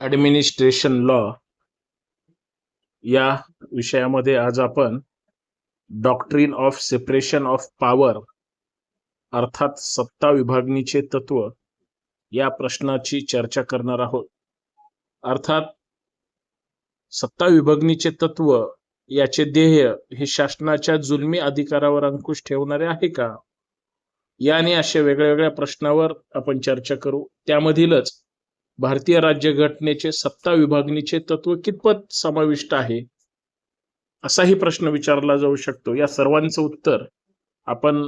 Administration law या विषयामध्ये आज आपण doctrine of separation of power अर्थात सत्ता विभागणीचे तत्व या प्रश्नाची चर्चा करणार आहोत. अर्थात सत्ता विभागणीचे तत्व याचे ध्येय हे शासनाच्या जुलमी अधिकारावर अंकुश ठेवणारे आहे का? याने अशा वेगळ्या वेगळ्या प्रश्नावर आपण चर्चा करू. त्यामधीलच भारतीय राज्यघटनेचे सत्ता विभागणीचे तत्व कितपत समाविष्ट आहे? असाही प्रश्न विचारला जाऊ शकतो. या सर्वांचं उत्तर आपण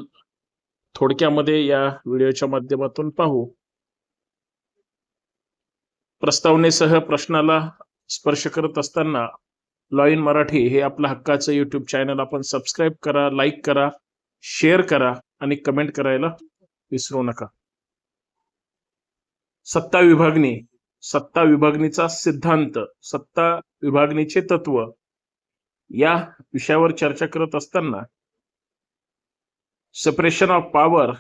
थोडक्यामध्ये या व्हिडिओच्या माध्यमातून पाहू. प्रस्तावनेसह प्रश्नाला स्पर्श करत असताना लॉ इन मराठी हे आपलं हक्काचं युट्यूब चॅनल आपण सबस्क्राईब करा लाईक करा शेअर करा आणि कमेंट करायला विसरू नका. सत्ता विभागणी. सत्ता विभागणीचा सिद्धांत सत्ता विभागणीचे तत्व. या विषयावर चर्चा करत असताना separation of power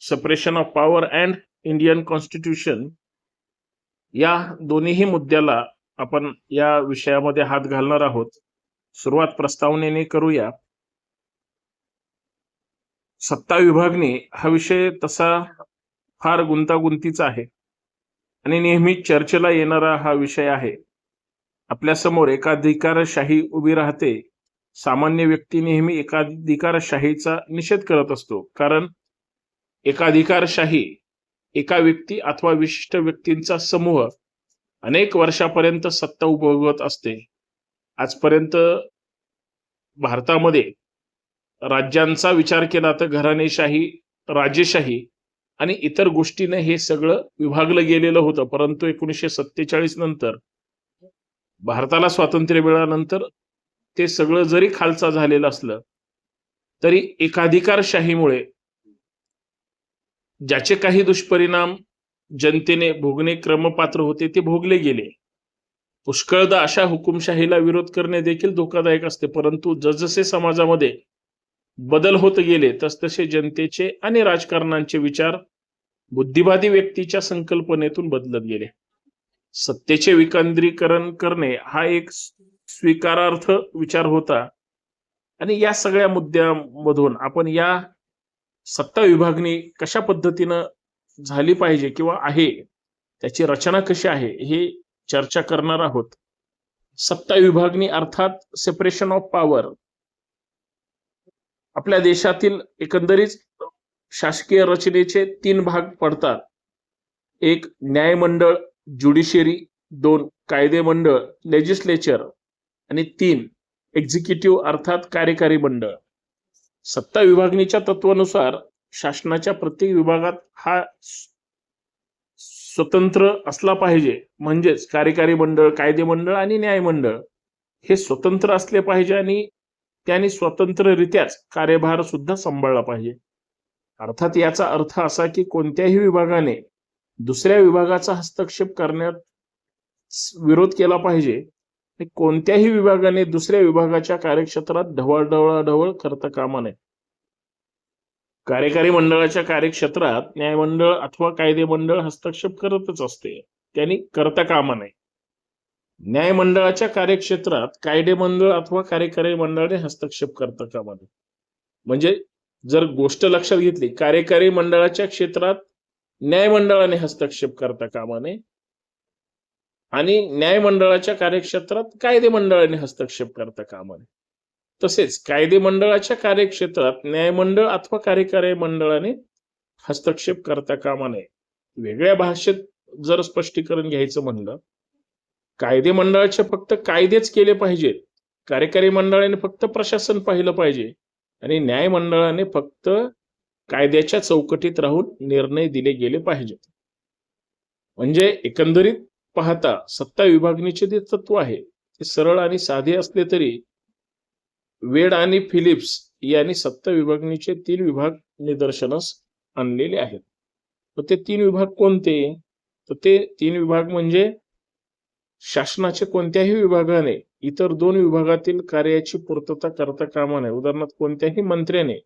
separation of power and Indian constitution या दोन्हीही मुद्द्याला आपण या विषयामध्ये हात घालणार आहोत. सुरुवात प्रस्तावनेने करूया. सत्ता विभागणी हा विषय तसा फार गुंतागुंतीचा आहे. आणि नेहमी चर्चेला येणारा हा विषय आहे. आपल्यासमोर एकाधिकारशाही उभी राहते. सामान्य व्यक्ती नेहमी एकाधिकारशाहीचा निषेध करत असतो. कारण एकाधिकारशाही एका व्यक्ती अथवा विशिष्ट व्यक्तींचा समूह अनेक वर्षापर्यंत सत्ता उपभोगत असते. आजपर्यंत भारतामध्ये राज्यांचा विचार केला तर घराणेशाही राजेशाही आणि इतर गोष्टीने हे सगळं विभागलं गेलेलं होतं. परंतु एकोणीसशे सत्तेचाळीस नंतर भारताला स्वातंत्र्य मिळाल्यानंतर ते सगळं जरी खालचा झालेलं असलं तरी एकाधिकारशाहीमुळे ज्याचे काही दुष्परिणाम जनतेने भोगणे क्रमपात्र होते ते भोगले गेले. पुष्कळदा अशा हुकुमशाहीला विरोध करणे देखील धोकादायक असते. परंतु जसजसे समाजामध्ये बदल होत गेले तसतसे जनतेचे आणि राजकारणांचे विचार बुद्धिवादी व्यक्तीच्या संकल्पनेतून बदलत गेले. सत्तेचे विकेंद्रीकरण करणे हा एक स्वीकारार्थ विचार होता. आणि या सगळ्या मुद्द्यामधून आपण या सत्ता विभागणी कशा पद्धतीनं झाली पाहिजे किंवा आहे त्याची रचना कशी आहे हे चर्चा करणार आहोत. सत्ता विभागणी अर्थात सेपरेशन ऑफ पॉवर आपल्या देशातील एकंदरीत शासकीय रचनेचे तीन भाग पडतात. एक न्यायमंडळ ज्युडिशियरी दोन कायदे मंडळ लेजिस्लेचर आणि तीन एक्झिक्युटिव्ह अर्थात कार्यकारी मंडळ. सत्ता विभागणीच्या तत्वानुसार शासनाच्या प्रत्येक विभागात हा स्वतंत्र असला पाहिजे. म्हणजेच कार्यकारी मंडळ कायदे मंडळ आणि न्यायमंडळ हे स्वतंत्र असले पाहिजे आणि त्यांनी स्वतंत्ररित्याच कार्यभार सुद्धा सांभाळला पाहिजे. अर्थात याचा अर्थ असा की कोणत्याही विभागाने दुसऱ्या विभागाचा हस्तक्षेप करण्यात विरोध केला पाहिजे. कोणत्याही विभागाने दुसऱ्या विभागाच्या कार्यक्षेत्रात ढवळढवळाढवळ करता कामा नये. कार्यकारी मंडळाच्या कार्यक्षेत्रात न्यायमंडळ अथवा कायदे मंडळ हस्तक्षेप करतच असते. त्यांनी करता कामा नये. न्यायमंडळाच्या कार्यक्षेत्रात कायदे मंडळ अथवा कार्यकारी मंडळाने हस्तक्षेप करता कामा नये. म्हणजे जर गोष्ट लक्षात घेतली कार्यकारी मंडळाच्या क्षेत्रात न्यायमंडळाने हस्तक्षेप करता कामा नये आणि न्यायमंडळाच्या कार्यक्षेत्रात कायदे मंडळाने हस्तक्षेप करता कामा नये. तसेच कायदे मंडळाच्या कार्यक्षेत्रात न्यायमंडळ अथवा कार्यकारी मंडळाने हस्तक्षेप करता कामा नये. वेगळ्या भाषेत जर स्पष्टीकरण घ्यायचं म्हणलं कायदे मंडळाचे फक्त कायदेच केले पाहिजेत. कार्यकारी मंडळाने फक्त प्रशासन पाहिलं पाहिजे. आणि न्याय मंडळाने फक्त कायद्याच्या चौकटीत राहून निर्णय दिले गेले पाहिजेत. म्हणजे एकंदरीत पाहता सत्ता विभागणीचे जे तत्व आहे ते सरळ आणि साधे असले तरी वेड आणि फिलिप्स यांनी सत्ता विभागणीचे तीन विभाग निदर्शनास आणलेले आहेत. तर ते तीन विभाग कोणते? तर ते तीन विभाग म्हणजे शासनाच्या कोणत्याही विभागाने इतर दोन विभागातील कार्याची पूर्तता करता कामा नये. उदाहरणार्थ कोणत्याही मंत्र्याने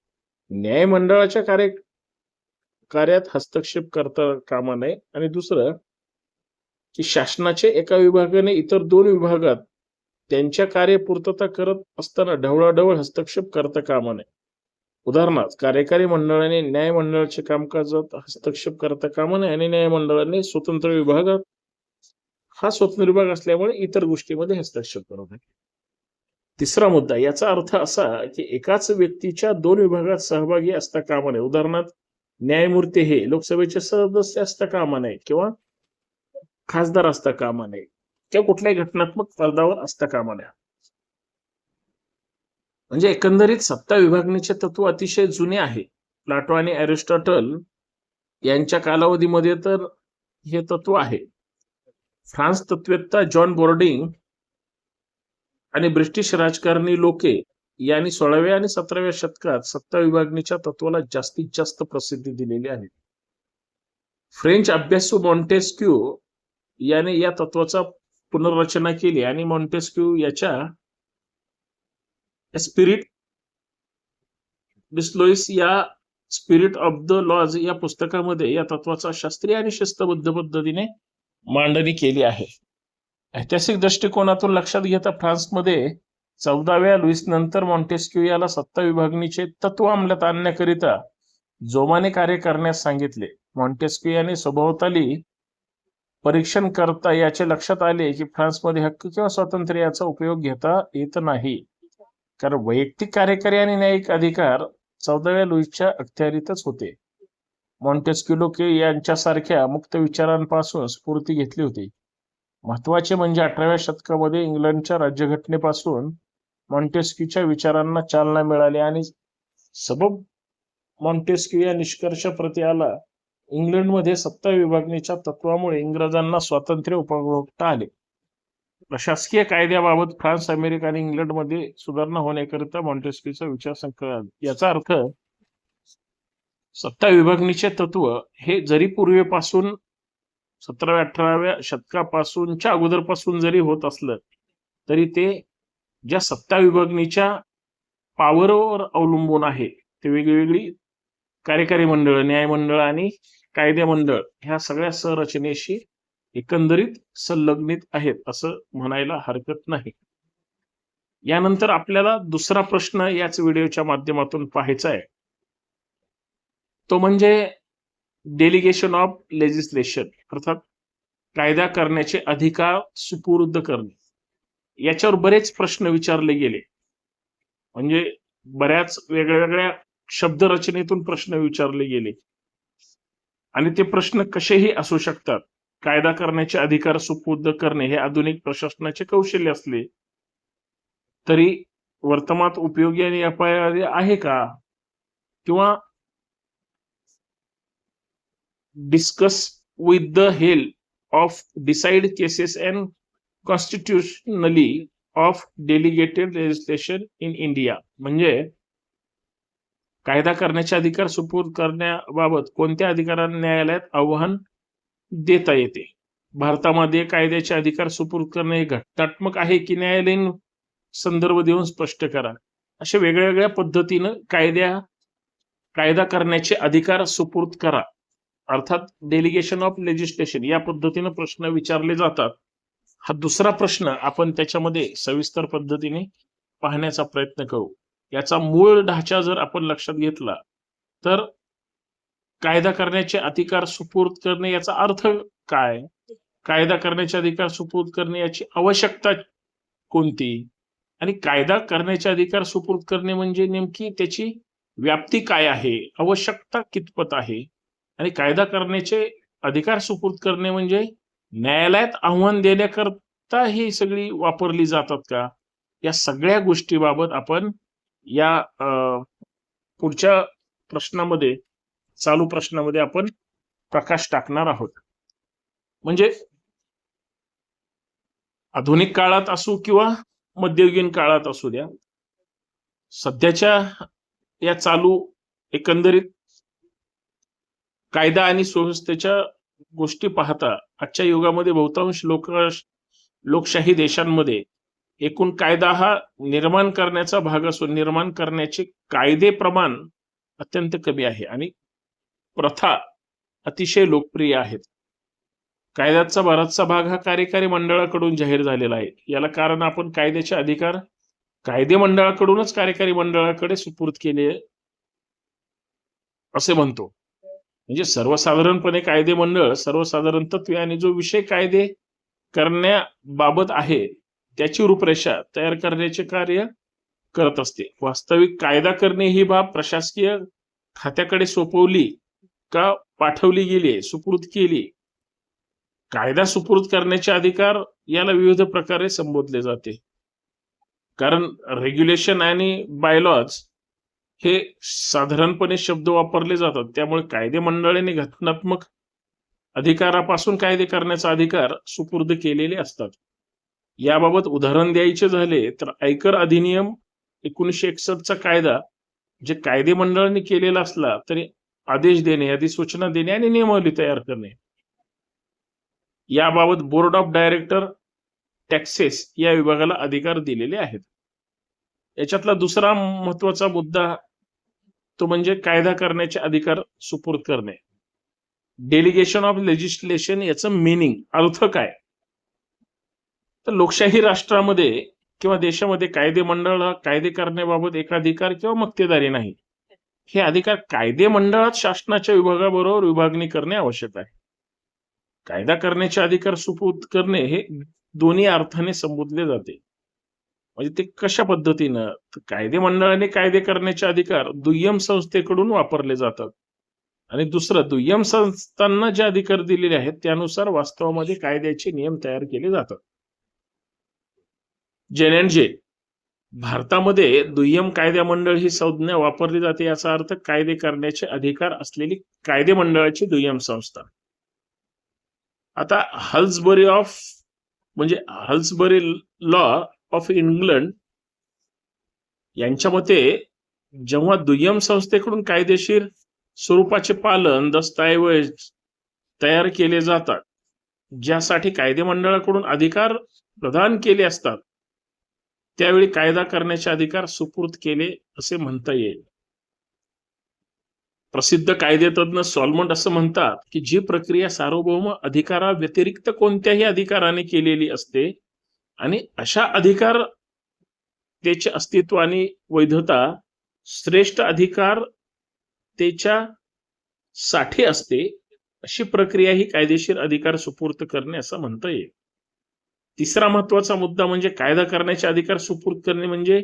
न्यायमंडळाच्या कार्य कार्यात हस्तक्षेप करता कामा नये. आणि दुसरं की शासनाचे एका विभागाने इतर दोन विभागात त्यांच्या कार्यपूर्तता करत असताना ढवळाढवळ हस्तक्षेप करता कामा नये. उदाहरणार्थ कार्यकारी मंडळाने न्याय मंडळाच्या कामकाजात हस्तक्षेप करता कामा नये आणि न्याय मंडळाने स्वतंत्र विभागात हा स्वप्न विभाग असल्यामुळे इतर गोष्टीमध्ये हस्तक्षेप करत आहे तिसरा मुद्दा याचा अर्थ असा की एकाच व्यक्तीच्या दोन विभागात सहभागी असता कामा नये. उदाहरणार्थ न्यायमूर्ती हे लोकसभेचे सदस्य असता कामा नये किंवा खासदार असता कामा नये किंवा कुठल्याही घटनात्मक पदावर असता कामा नये. म्हणजे एकंदरीत सत्ता विभागणीचे तत्व अतिशय जुने आहे. प्लाटो आणि अरिस्टॉटल यांच्या कालावधीमध्ये तर हे तत्व आहे. फ्रान्स तत्वेत्ता जॉन बोर्डिंग आणि ब्रिटिश राजकारणी लोके यांनी सोळाव्या आणि सतराव्या शतकात सत्ता विभागणीच्या तत्वाला जास्तीत जास्त प्रसिद्धी दिलेली आहे. फ्रेंच अभ्यासू मॉन्टेस्क्यू याने या तत्वाचा पुनर्रचना केली आणि मॉन्टेस्क्यू याच्या स्पिरिट डिस्लोइस या स्पिरिट ऑफ द लॉज या पुस्तकामध्ये या तत्वाचा शास्त्रीय आणि शिस्तबद्ध पद्धतीने मांडणी केली आहे. ऐतिहासिक दृष्टिकोनातून लक्षात घेता फ्रान्समध्ये चौदाव्या लुईस नंतर मॉन्टेस्क्यू याला सत्ता विभागणीचे तत्व अंमलात आणण्याकरिता जोमाने कार्य करण्यास सांगितले. मॉन्टेस्क्यू याने स्वभावताली परीक्षण करता याचे लक्षात आले की फ्रान्समध्ये हक्क किंवा स्वातंत्र्य याचा उपयोग घेता येत नाही. कारण वैयक्तिक कार्यकारी आणि न्यायिक अधिकार चौदाव्या लुईसच्या अखत्यारीतच होते. मॉन्टेस्क्यू लोके यांच्यासारख्या मुक्त विचारांपासून स्फूर्ती घेतली होती. महत्त्वाचे म्हणजे अठराव्या शतकामध्ये इंग्लंडच्या राज्यघटनेपासून मॉन्टेस्क्यूच्या विचारांना चालना मिळाली आणि सबब मॉन्टेस्क्यू या निष्कर्षाप्रती आला. इंग्लंडमध्ये सत्ता विभागणीच्या तत्वामुळे इंग्रजांना स्वातंत्र्य उपभोगता आले. प्रशासकीय कायद्याबाबत फ्रान्स अमेरिका आणि इंग्लंडमध्ये सुधारणा होण्याकरिता मॉन्टेस्क्यूचा विचार संकलन याचा अर्थ सत्ता विभागणीचे तत्व हे जरी पूर्वीपासून सतराव्या अठराव्या शतकापासूनच्या अगोदरपासून जरी होत असलं तरी ते ज्या सत्ता विभागणीच्या पावरवर अवलंबून आहे ते वेगवेगळी कार्यकारी मंडळ न्यायमंडळ आणि कायदे मंडळ ह्या सगळ्या संरचनेशी एकंदरीत संलग्नित आहेत असं म्हणायला हरकत नाही. यानंतर आपल्याला दुसरा प्रश्न याच व्हिडिओच्या माध्यमातून पाहायचा आहे. तो म्हणजे डेलिगेशन ऑफ लेजिस्लेशन अर्थात कायदा करण्याचे अधिकार सुपूर्द करणे. याच्यावर बरेच प्रश्न विचारले गेले. म्हणजे बऱ्याच वेगळ्या वेगळ्या शब्दरचनेतून प्रश्न विचारले गेले. आणि ते प्रश्न कसेही असू शकतात कायदा करण्याचे अधिकार सुपूर्द करणे हे आधुनिक प्रशासनाचे कौशल्य असले तरी वर्तमानात उपयोगी आणि अपायकारी आहे का? किंवा discuss with the help of decide cases and constitutionally of delegated legislation in India. म्हणजे कायदा करण्याचे अधिकार सुपूर्द करण्याबाबत कोणत्या अधिकारांना न्यायालयात आव्हान देता येते? भारतामध्ये कायद्याचे अधिकार सुपूर्द करणे हे घटनात्मक आहे की न्यायालयीन संदर्भ देऊन स्पष्ट करा? अशा वेगळ्या वेगळ्या पद्धतीनं कायद्या कायदा करण्याचे अधिकार सुपूर्द करा. अर्थात डेलिगेशन ऑफ लेजिस्लेशन या पद्धतीनं प्रश्न विचारले जातात. हा दुसरा प्रश्न आपण त्याच्यामध्ये सविस्तर पद्धतीने पाहण्याचा प्रयत्न करू. याचा मूळ ढाचा जर आपण लक्षात घेतला तर कायदा करण्याचे अधिकार सुपूर्द करणे याचा अर्थ काय? कायदा करण्याचे अधिकार सुपूर्द करणे याची आवश्यकता कोणती? आणि कायदा करण्याचे अधिकार सुपूर्द करणे म्हणजे नेमकी त्याची व्याप्ती काय आहे? आवश्यकता कितपत आहे? आणि कायदा करण्याचे अधिकार सुपूर्द करणे म्हणजे न्यायालयात आव्हान देण्याकरता ही सगळी वापरली जातात का? या सगळ्या गोष्टीबाबत आपण या पुढच्या प्रश्नामध्ये चालू प्रश्नामध्ये आपण प्रकाश टाकणार आहोत. म्हणजे आधुनिक काळात असू किंवा मध्ययुगीन काळात असू द्या सध्याच्या या चालू एकंदरीत कायदा आणि सुव्यवस्थेच्या गोष्टी पाहता आजच्या युगामध्ये बहुतांश लोक लोकशाही देशांमध्ये एकूण कायदा हा निर्माण करण्याचा भाग असून निर्माण करण्याचे कायदे प्रमाण अत्यंत कमी आहे आणि प्रथा अतिशय लोकप्रिय आहेत. कायद्याचा बराचसा भाग हा कार्यकारी मंडळाकडून जाहीर झालेला आहे. याला कारण आपण कायद्याचे अधिकार कायदे मंडळाकडूनच कार्यकारी मंडळाकडे सुपूर्द केले असे म्हणतो. म्हणजे सर्वसाधारणपणे कायदे मंडळ सर्वसाधारण तत्वे आणि जो विषय कायदे करण्याबाबत आहे त्याची रूपरेषा तयार करण्याचे कार्य करत असते. वास्तविक कायदा करणे ही बाब प्रशासकीय खात्याकडे सोपवली का पाठवली गेली सुपूर्द केली? कायदा सुपूर्द करण्याचे अधिकार याला विविध प्रकारे संबोधले जाते. कारण रेग्युलेशन आणि बायलॉज हे साधारणपणे शब्द वापरले जातात. त्यामुळे कायदे मंडळाने घटनात्मक अधिकारापासून कायदे करण्याचा अधिकार सुपूर्द केलेले असतात. याबाबत उदाहरण द्यायचे झाले तर आयकर अधिनियम एकोणीसशे एकसष्टचा कायदा जे कायदे मंडळाने केलेला असला तरी आदेश देणे अधिसूचना देणे आणि नियमावली तयार करणे. याबाबत बोर्ड ऑफ डायरेक्टर टॅक्सेस या विभागाला अधिकार दिलेले आहेत. याच्यातला दुसरा महत्त्वाचा मुद्दा तो म्हणजे कायदा करण्याचे अधिकार सुपूर्द करणे. डेलिगेशन ऑफ लेजिस्लेशन याचं मिनिंग अर्थ काय? तर लोकशाही राष्ट्रामध्ये किंवा देशामध्ये कायदे मंडळ कायदे करण्याबाबत एकाधिकार किंवा मक्तेदारी नाही. हे अधिकार कायदे मंडळात शासनाच्या विभागाबरोबर विभागणी करणे आवश्यक आहे. कायदा करण्याचे अधिकार सुपूर्द करणे हे दोन्ही अर्थाने संबोधले जाते. म्हणजे ते कशा पद्धतीनं? कायदे मंडळाने कायदे करण्याचे अधिकार दुय्यम संस्थेकडून वापरले जातात. आणि दुसरं दुय्यम संस्थांना जे अधिकार दिलेले आहेत त्यानुसार वास्तवामध्ये कायद्याचे नियम तयार केले जातात. जेन अँड जे भारतामध्ये दुय्यम कायदे मंडळ ही संज्ञा वापरली जाते याचा अर्थ कायदे करण्याचे अधिकार असलेली कायदे मंडळाची दुय्यम संस्था. आता हल्सबरी ऑफ म्हणजे हल्सबरी लॉ ऑफ इंग्लंड यांच्या मते जेव्हा दुय्यम संस्थेकडून कायदेशीर स्वरूपाचे पालन दस्तऐवज तयार केले जातात ज्यासाठी कायदे मंडळाकडून अधिकार प्रदान केले असतात त्यावेळी कायदा करण्याचे अधिकार सुपूर्द केले असे म्हणता येईल. प्रसिद्ध कायदेतज्ञ सॉल्मंट असं म्हणतात की जी प्रक्रिया सार्वभौम अधिकारा व्यतिरिक्त कोणत्याही अधिकाराने केलेली असते आणि अशा अधिकार त्याचे अस्तित्व आणि वैधता श्रेष्ठ अधिकार त्याच्या साठी असते अशी प्रक्रिया ही कायदेशीर अधिकार सुपूर्त करणे असं म्हणता येईल. तिसरा महत्त्वाचा मुद्दा म्हणजे कायदा करण्याचे अधिकार सुपूर्त करणे म्हणजे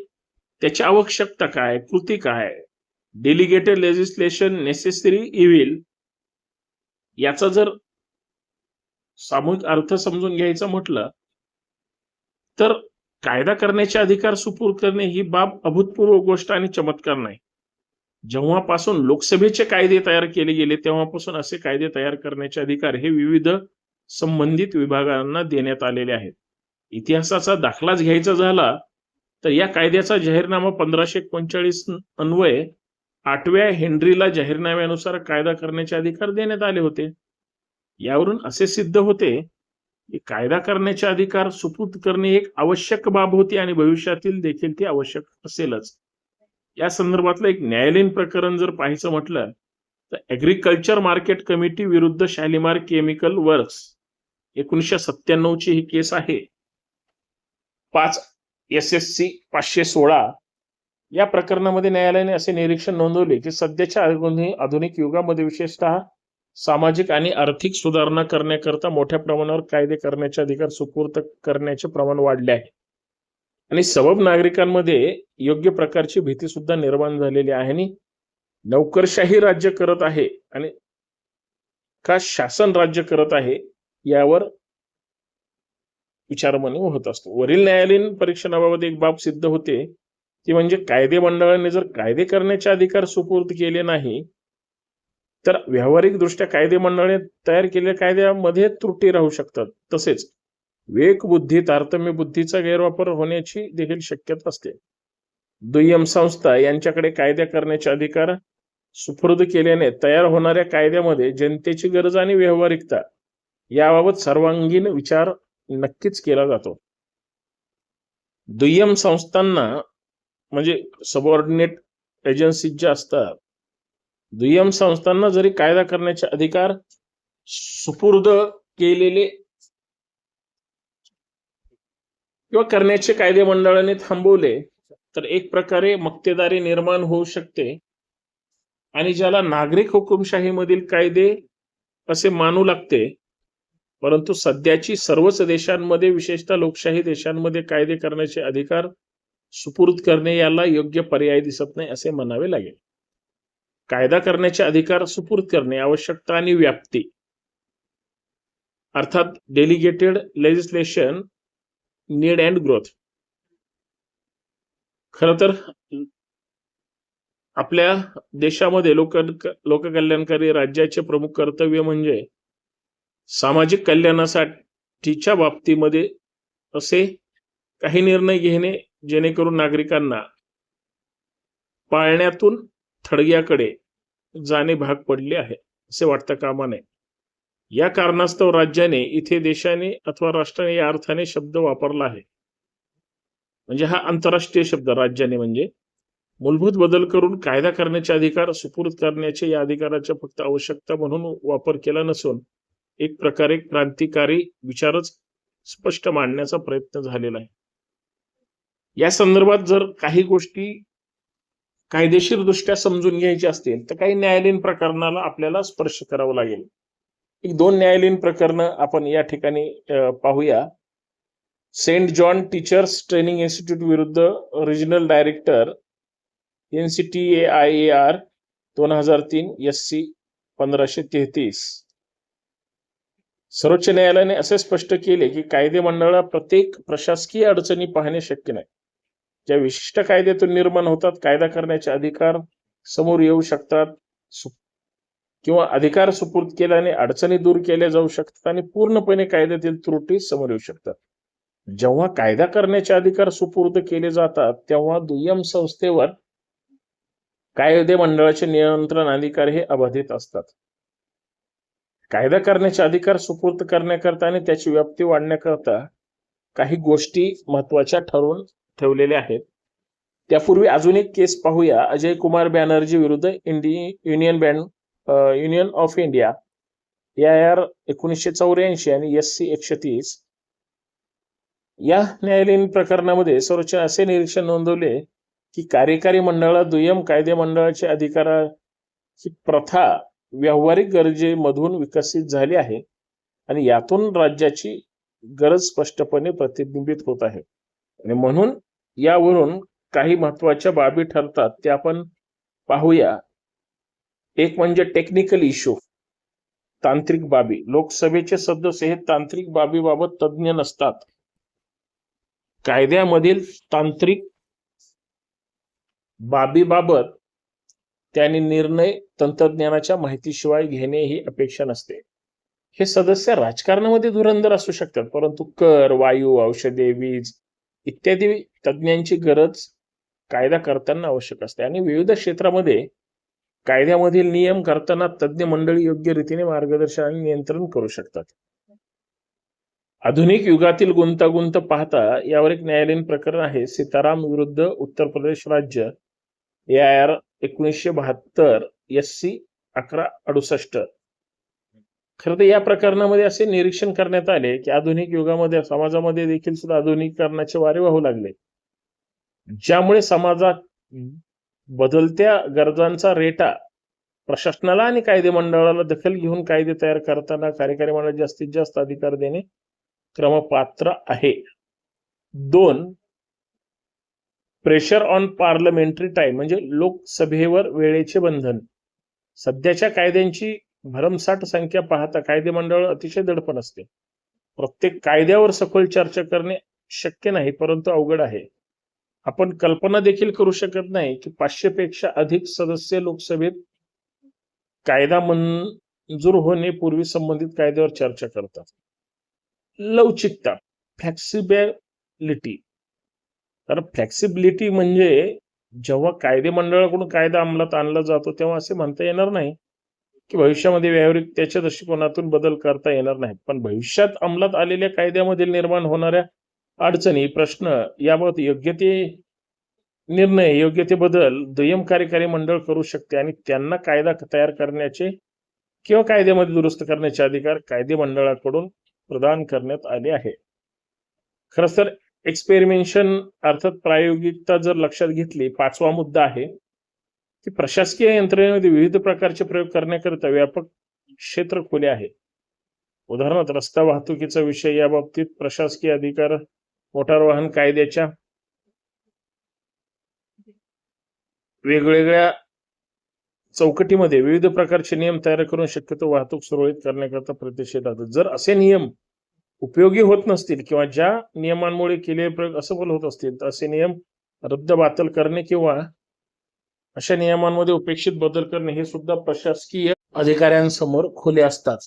त्याची आवश्यकता काय कृती काय डेलिगेटेड लेजिस्लेशन नेसेसरी इव्हिल याचा जर सामूहिक अर्थ समजून घ्यायचा म्हटलं तर कायदा करण्याचे अधिकार सुपूर्द करणे ही बाब अभूतपूर्व गोष्ट आणि चमत्कार नाही. जेव्हापासून लोकसभेचे कायदे तयार केले गेले तेव्हापासून असे कायदे तयार करण्याचे अधिकार हे विविध संबंधित विभागांना देण्यात आलेले आहेत. इतिहासाचा दाखलाच घ्यायचा झाला तर या कायद्याचा जाहीरनामा पंधराशे एकोणचाळीस अन्वये आठव्या हेनरीला जाहीरनाम्यानुसार कायदा करण्याचे अधिकार देण्यात आले होते. यावरून असे सिद्ध होते कायदा करण्याचे अधिकार सुपूत करणे एक आवश्यक बाब होती आणि भविष्यातील देखील ती आवश्यक असेलच. या संदर्भातलं एक न्यायालयीन प्रकरण जर पाहायचं म्हटलं तर ऍग्रिकल्चर मार्केट कमिटी विरुद्ध शालिमार केमिकल वर्क्स एकोणीसशे सत्त्याण्णव ची ही केस आहे. पाच एस एस सी पाचशे सोळा या प्रकरणामध्ये न्यायालयाने असे निरीक्षण नोंदवले की सध्याच्या आधुनिक युगामध्ये विशेषतः सामाजिक आणि आर्थिक सुधारणा करण्याकरता मोठ्या प्रमाणावर कायदे करण्याचे अधिकार सुपूर्त करण्याचे प्रमाण वाढले आहे. आणि सबब नागरिकांमध्ये योग्य प्रकारची भीती सुद्धा निर्माण झालेली आहे आणि नोकरशाही राज्य करत आहे आणि का शासन राज्य करत आहे यावर विचारमनी होत असतो. वरील न्यायालयीन परीक्षणाबाबत एक बाब सिद्ध होते ती म्हणजे कायदे मंडळाने जर कायदे करण्याचे अधिकार सुपूर्द केले नाही तर व्यावहारिक दृष्ट्या कायदे मंडळाने तयार केलेल्या कायद्यामध्ये त्रुटी राहू शकतात. तसेच वेग बुद्धी तारतम्य बुद्धीचा गैरवापर होण्याची देखील शक्यता असते. दुय्यम संस्था यांच्याकडे कायद्या करण्याचे अधिकार सुपूर्द केल्याने तयार होणाऱ्या कायद्यामध्ये जनतेची गरज आणि व्यावहारिकता याबाबत सर्वांगीण विचार नक्कीच केला जातो. दुय्यम संस्थांना म्हणजे सबऑर्डिनेट एजन्सी ज्या असतात दुय्यम संस्थांना जरी कायदा करण्याचे अधिकार सुपूर्द केलेले किंवा करण्याचे कायदे मंडळाने थांबवले तर एक प्रकारे मक्तेदारी निर्माण होऊ शकते. आणि ज्याला नागरिक हुकुमशाहीमधील कायदे असे मानू लागते परंतु सध्याची सर्वच देशांमध्ये विशेषतः लोकशाही देशांमध्ये कायदे करण्याचे अधिकार सुपूर्द करणे याला योग्य पर्याय दिसत नाही असे म्हणावे लागेल. कायदा करण्याचे अधिकार सुपूर्द करणे आवश्यकता आणि व्याप्ती. अर्थात delegated legislation need and growth खर तर आपल्या देशामध्ये लोक लोककल्याणकारी राज्याचे प्रमुख कर्तव्य म्हणजे सामाजिक कल्याणासाठीच्या बाबतीमध्ये असे काही निर्णय घेणे जेणेकरून नागरिकांना पाळण्यातून थडग्याकडे जाणे भाग पडले आहे असे वाटतं कामा नये या कारणास्तव राज्याने इथे देशाने अथवा राष्ट्राने या अर्थाने शब्द वापरला आहे. म्हणजे हा आंतरराष्ट्रीय शब्द राज्याने म्हणजे. मूलभूत बदल करून कायदा करण्याचे अधिकार सुपूर्द करण्याचे या अधिकाराच्या फक्त आवश्यकता म्हणून वापर केला नसून एक प्रकारे क्रांतिकारी विचारच स्पष्ट मांडण्याचा प्रयत्न झालेला आहे. या संदर्भात जर काही गोष्टी कायदेशीर दृष्ट्या समजून घ्यायची असतील तर काही न्यायालयीन प्रकरणाला आपल्याला स्पर्श करावं लागेल. एक दोन न्यायालयीन प्रकरण आपण या ठिकाणी पाहूया. Saint John teachers training institute विरुद्ध regional director N C T A I A R दोन हजार तीन एस सी पंधराशे तेहतीस. सर्वोच्च न्यायालयाने असे स्पष्ट केले की कायदे मंडळाला प्रत्येक प्रशासकीय अडचणी पाहणे शक्य नाही. ज्या विशिष्ट कायद्यातून निर्माण होतात कायदा करण्याचे अधिकार समोर येऊ शकतात किंवा अधिकार सुपूर्द केल्याने अडचणी दूर केल्या जाऊ शकतात आणि पूर्णपणे कायद्यातील त्रुटी समोर येऊ शकतात. जेव्हा कायदा करण्याचे अधिकार सुपूर्द केले जातात तेव्हा दुय्यम संस्थेवर कायदे मंडळाचे नियंत्रण अधिकार हे अबाधित असतात. कायदा करण्याचे अधिकार सुपूर्द करण्याकरता आणि त्याची व्याप्ती वाढण्याकरता काही गोष्टी महत्त्वाच्या ठरवून ठेवलेले आहेत. त्यापूर्वी अजून एक केस पाहूया. अजय कुमार बॅनर्जी विरुद्ध इंडि union band union of India. या आर एकोणीसशे चौऱ्याऐंशी आणि एस सी एकशे तीस या न्यायालयीन प्रकरणामध्ये सर्वोच्च असे निरीक्षण नोंदवले की कार्यकारी मंडळाला दुय्यम कायदे मंडळाचे अधिकाराची प्रथा व्यावहारिक गरजेमधून विकसित झाली आहे आणि यातून राज्याची गरज स्पष्टपणे प्रतिबिंबित होत आहे. आणि म्हणून यावरून काही महत्त्वाच्या बाबी ठरतात ते आपण पाहूया. एक म्हणजे टेक्निकल इश्यू तांत्रिक बाबी. लोकसभेचे सदस्य हे तांत्रिक बाबीबाबत तज्ज्ञ नसतात. कायद्यामधील तांत्रिक बाबीबाबत त्यांनी निर्णय तंत्रज्ञानाच्या माहितीशिवाय घेणे ही अपेक्षा नसते. हे सदस्य राजकारणामध्ये धुरंधर असू शकतात परंतु कर वायू औषधे वीज इत्यादी तज्ज्ञांची गरज कायदा करताना आवश्यक असते. आणि विविध क्षेत्रामध्ये कायद्यामधील नियम करताना तज्ज्ञ मंडळी योग्य रीतीने मार्गदर्शन आणि नियंत्रण करू शकतात. आधुनिक युगातील गुंतागुंत पाहता यावर एक न्यायालयीन प्रकरण आहे. सीताराम विरुद्ध उत्तर प्रदेश राज्य ए आय आर एकोणीसशे बहात्तर एस सी अकरा अडुसष्ट. खरं तर या प्रकरणामध्ये असे निरीक्षण करण्यात आले की आधुनिक युगामध्ये समाजामध्ये देखील सुद्धा आधुनिकीकरणाचे वारे वाहू लागले. ज्यामुळे समाजात बदलत्या गरजांचा रेटा प्रशासनाला आणि कायदे मंडळाला दखल घेऊन कायदे तयार करताना कार्यकारी मंडळ जास्तीत जास्त अधिकार देणे क्रमपात्र आहे. दोन प्रेशर ऑन पार्लमेंटरी टाइम म्हणजे लोकसभेवर वेळेचे बंधन. सध्याच्या कायद्यांची भरमसाठ संख्या पाहता कायदे मंडळ अतिशय दडपण असते. प्रत्येक कायद्यावर सखोल चर्चा करणे शक्य नाही परंतु अवघड आहे. आपण कल्पना देखील करू शकत नाही की पाचशे पेक्षा अधिक सदस्य लोकसभेत कायदा मंजूर होणे पूर्वी संबंधित कायद्यावर चर्चा करतात. लवचिकता फ्लेक्सिबिलिटी. कारण फ्लेक्सिबिलिटी म्हणजे जेव्हा कायदे मंडळाकडून कायदा अंमलात आणला जातो तेव्हा असे म्हणता येणार नाही की भविष्यामध्ये व्यावहारिक त्याच्या दृष्टिकोनातून बदल करता येणार नाही पण भविष्यात अंमलात आलेल्या कायद्यामधील निर्माण होणाऱ्या अडचणी प्रश्न याबाबत योग्य ते निर्णय योग्य ते बदल दुय्यम कार्यकारी मंडळ करू शकते आणि त्यांना कायदा तयार करण्याचे किंवा कायद्यामध्ये दुरुस्त करण्याचे अधिकार कायदे मंडळाकडून प्रदान करण्यात आले आहे खरंच तर एक्सपेरिमेंशन अर्थात प्रायोगिकता जर लक्षात घेतली पाचवा मुद्दा आहे की प्रशासकीय यंत्रणेमध्ये विविध प्रकारचे प्रयोग करण्याकरिता व्यापक क्षेत्र खुले आहे. उदाहरणार्थ रस्ता वाहतुकीचा विषय या बाबतीत प्रशासकीय अधिकार मोटार वाहन कायद्याच्या वेगवेगळ्या चौकटीमध्ये विविध प्रकारचे नियम तयार करून शक्यतो वाहतूक सुरळीत करण्याकरता प्रयत्नशील राहतात जर असे नियम उपयोगी होत नसतील किंवा ज्या नियमांमुळे केलेले प्रयोग असफल होत असतील तर असे नियम रद्द बातल करणे किंवा अशा नियमांमध्ये उपेक्षित बदल करणे हे सुद्धा प्रशासकीय अधिकाऱ्यांसमोर खुले असतात.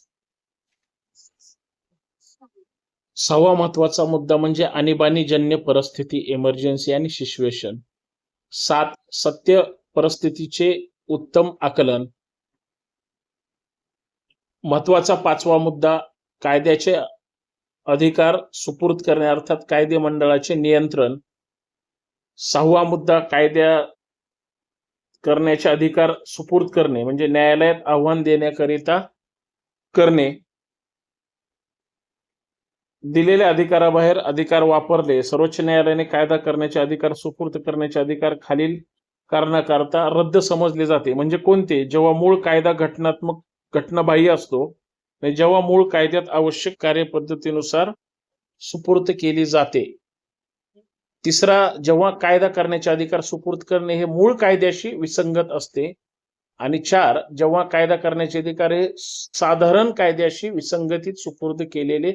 सहावा महत्त्वाचा मुद्दा म्हणजे आणीबाणीजन्य परिस्थिती इमर्जन्सी आणि सिच्युएशन सात सत्य परिस्थितीचे उत्तम आकलन. महत्त्वाचा पाचवा मुद्दा कायद्याचे अधिकार सुपूर्द करणे अर्थात कायदे मंडळाचे नियंत्रण. सहावा मुद्दा कायद्या करण्याचे अधिकार सुपूर्द करणे म्हणजे न्यायालयात आव्हान देण्याकरिता करणे. दिलेल्या अधिकाराबाहेर अधिकार वापरले सर्वोच्च न्यायालयाने कायदा करण्याचे अधिकार सुपूर्द करण्याचे अधिकार खालील कारणाकरता रद्द समजले जाते. म्हणजे कोणते? जेव्हा मूळ कायदा घटनात्मक घटनाबाह्य असतो जेव्हा मूळ कायद्यात आवश्यक कार्यपद्धतीनुसार सुपूर्द केली जाते. तिसरा जेव्हा कायदा करण्याचे अधिकार सुपूर्द करणे हे मूळ कायद्याशी विसंगत असते. आणि चार जेव्हा कायदा करण्याचे अधिकार हे साधारण कायद्याशी विसंगतीत सुपूर्द केलेले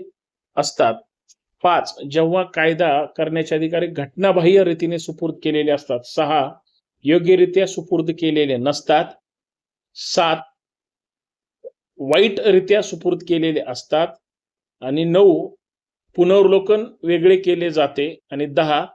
असतात. पाच जेव्हा कायदा करण्याचे अधिकार घटनाबाह्य रीतीने सुपूर्द केलेले असतात. सहा योग्यरित्या सुपूर्द केलेले नसतात. सात वाईटरित्या सुपूर्द केलेले असतात. आणि नऊ पुनर्वलोकन वेगळे केले जाते. आणि दहा